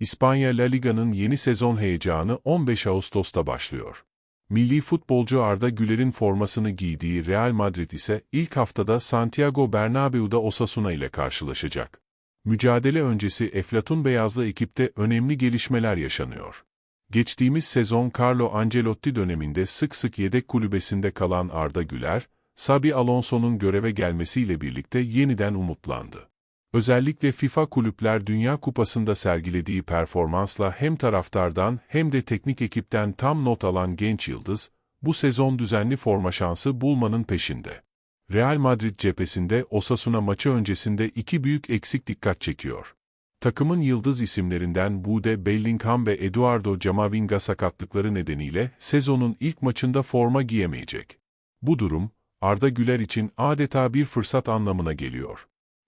İspanya La Liga'nın yeni sezon heyecanı 15 Ağustos'ta başlıyor. Milli futbolcu Arda Güler'in formasını giydiği Real Madrid ise ilk haftada Santiago Bernabeu'da Osasuna ile karşılaşacak. Mücadele öncesi Eflatun Beyazlı ekipte önemli gelişmeler yaşanıyor. Geçtiğimiz sezon Carlo Ancelotti döneminde sık sık yedek kulübesinde kalan Arda Güler, Sabi Alonso'nun göreve gelmesiyle birlikte yeniden umutlandı. Özellikle FIFA Kulüpler Dünya Kupası'nda sergilediği performansla hem taraftardan hem de teknik ekipten tam not alan genç yıldız, bu sezon düzenli forma şansı bulmanın peşinde. Real Madrid cephesinde Osasuna maçı öncesinde iki büyük eksik dikkat çekiyor. Takımın yıldız isimlerinden Bude Bellingham ve Eduardo Camavinga sakatlıkları nedeniyle sezonun ilk maçında forma giyemeyecek. Bu durum, Arda Güler için adeta bir fırsat anlamına geliyor.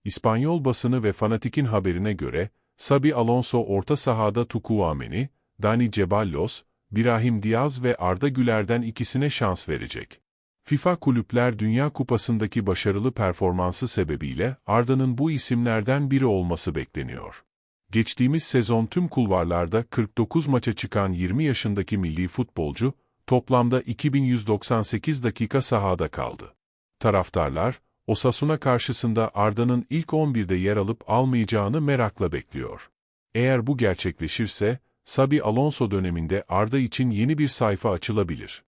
İspanyol basını ve Fanatik'in haberine göre, Sabi Alonso orta sahada Tukuameni, Dani Ceballos, Brahim Diaz ve Arda Güler'den ikisine şans verecek. FIFA Kulüpler Dünya Kupası'ndaki başarılı performansı sebebiyle Arda'nın bu isimlerden biri olması bekleniyor. Geçtiğimiz sezon tüm kulvarlarda 49 maça çıkan 20 yaşındaki milli futbolcu, toplamda 2198 dakika sahada kaldı. Taraftarlar, Osasuna karşısında Arda'nın ilk 11'de yer alıp almayacağını merakla bekliyor. Eğer bu gerçekleşirse, Sabi Alonso döneminde Arda için yeni bir sayfa açılabilir.